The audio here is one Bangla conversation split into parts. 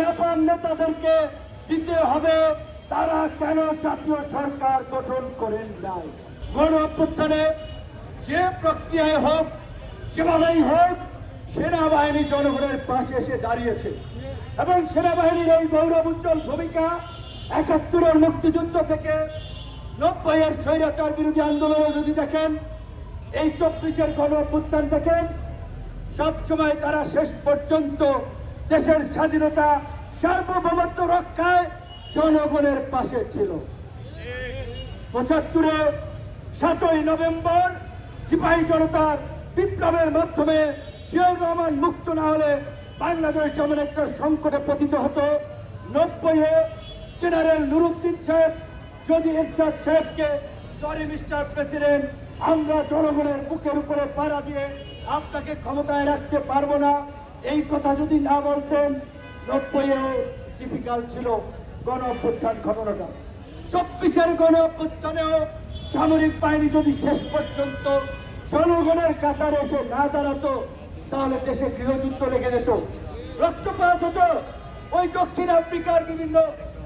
নেপাল নেতাদেরকে দিতে হবে, তারা কেন জাতীয় সরকার গঠন করেন নাই? গণ অভ্যুত্থানে যে প্রক্রিয়ায় হোক, যেভাবেই হোক, সেনাবাহিনী জনগণের পাশে এসে দাঁড়িয়েছে। এবং সেনাবাহিনীর এই গৌরব উজ্জ্বল ভূমিকা একাত্তরের মুক্তিযুদ্ধ থেকে নব্বইয়ের স্বৈরাচার বিরোধী আন্দোলনে যদি দেখেন, এই চব্বিশের গণ অভ্যুত্থান দেখেন, সবসময় তারা শেষ পর্যন্ত দেশের স্বাধীনতা সার্বভৌমত্ব রক্ষায় জনগণের পাশে ছিল। পঁচাত্তরে সাতই নভেম্বর সিপাহী জনতার বিপ্লবের মাধ্যমে জিয়াউর রহমান মুক্ত না হলে বাংলাদেশ যেমন একটা সংকটে পতিত হতো, নব্বইয়ে জেনারেল নুরুদ্দিন সাহেব, যদি ইরশাদ সাহেবকে সরি মিস্টার প্রেসিডেন্ট, আমরা জনগণের বুকের উপরে পাড়া দিয়ে আপনাকে ক্ষমতায় রাখতে পারব না। এই কথা যদি না বলতেন নব্বইয়ে ডিফিকাল্ট ছিল গণ অভ্যুত্থান ঘটনাটা। চব্বিশের গণ অভ্যুত্থানেও সামরিক বাহিনী যদি শেষ পর্যন্ত জনগণের কাতারে এসে না দাঁড়াতো, তাহলে দেশে গৃহযুদ্ধ লেগে যেত। রক্তপাত হতো। ওই দক্ষিণ আফ্রিকার বিভিন্ন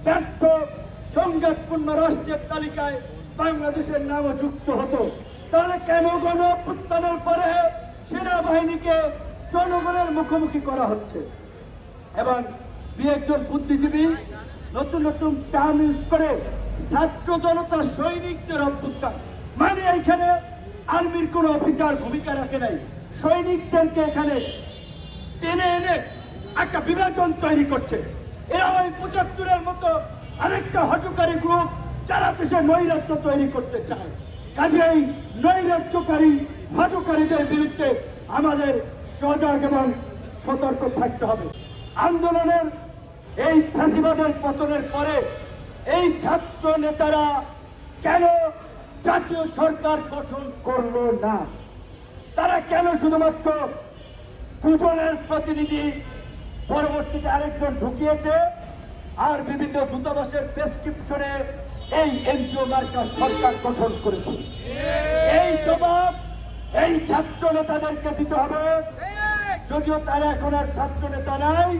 ব্যর্থ, সংঘাতপূর্ণ রাষ্ট্রের তালিকায় বাংলাদেশের নামও যুক্ত হতো। তাহলে কেন গণ অভ্যুত্থানের পরে সেনাবাহিনীকে জনগণের মুখোমুখি করা হচ্ছে। এবং দু একজন বুদ্ধিজীবী নতুন নতুন টার্ম ইউজ করে ছাত্র জনতা সৈনিকদের অভ্যুত্থান। মানে এখানে আর্মির কোনো অফিসার ভূমিকা রাখে নাই। সৈনিকদেরকে এখানে টেনে এনে একটা বিভাজন তৈরি করছে। এরা ওই পঁচাত্তরের মতো আরেকটা হটকারী গ্রুপ যারা দেশে নৈরাত্য তৈরি করতে চায়। কাজেই নৈরাজ্যকারী হটকারীদের বিরুদ্ধে আমাদের সজাগ এবং সতর্ক থাকতে হবে। আন্দোলনের এই ফাঁসিবাদের পতনের পরে এই ছাত্র নেতারা কেন জাতীয় সরকার গঠন করল না? তারা কেন শুধুমাত্র দুজনের প্রতিনিধি পরবর্তীতে আরেকজন ঢুকিয়েছে আর বিভিন্ন দূতাবাসের প্রেসক্রিপশনে এই এনজিও মার্কা সরকার গঠন করেছে? এই জবাব এই ছাত্র নেতাদেরকে দিতে হবে। যদিও তারা এখন আর ছাত্র নেতা নাই,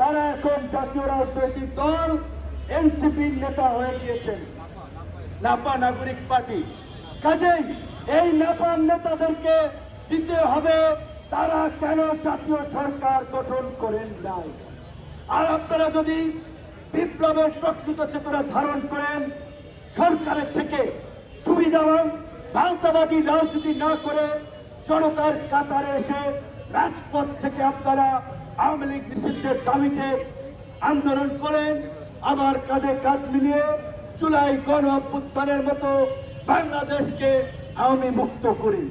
তারা এখন জাতীয় রাজনৈতিক দল এনসিপির নেতা হয়ে গিয়েছেন। নাপা নাগরিক পার্টি। কাজেই এই নেপাল নেতাদেরকে দিতে হবে, তারা কেন জাতীয় সরকার গঠন করেন নাই? আর আপনারা যদি বিপ্লবের প্রকৃত চেতনা ধারণ করেন, সরকারের থেকে সুবিধাবান ভালতাবাজি রাজনীতি না করে জনতার কাতারে এসে রাজপথ থেকে আপনারা আওয়ামী লীগ নিষিদ্ধের দাবিতে আন্দোলন করেন, আবার কাঁধে কাঁধ মিলিয়ে জুলাই গণ অভ্যুত্থানের মতো বাংলাদেশকে আওয়ামী মুক্ত করি।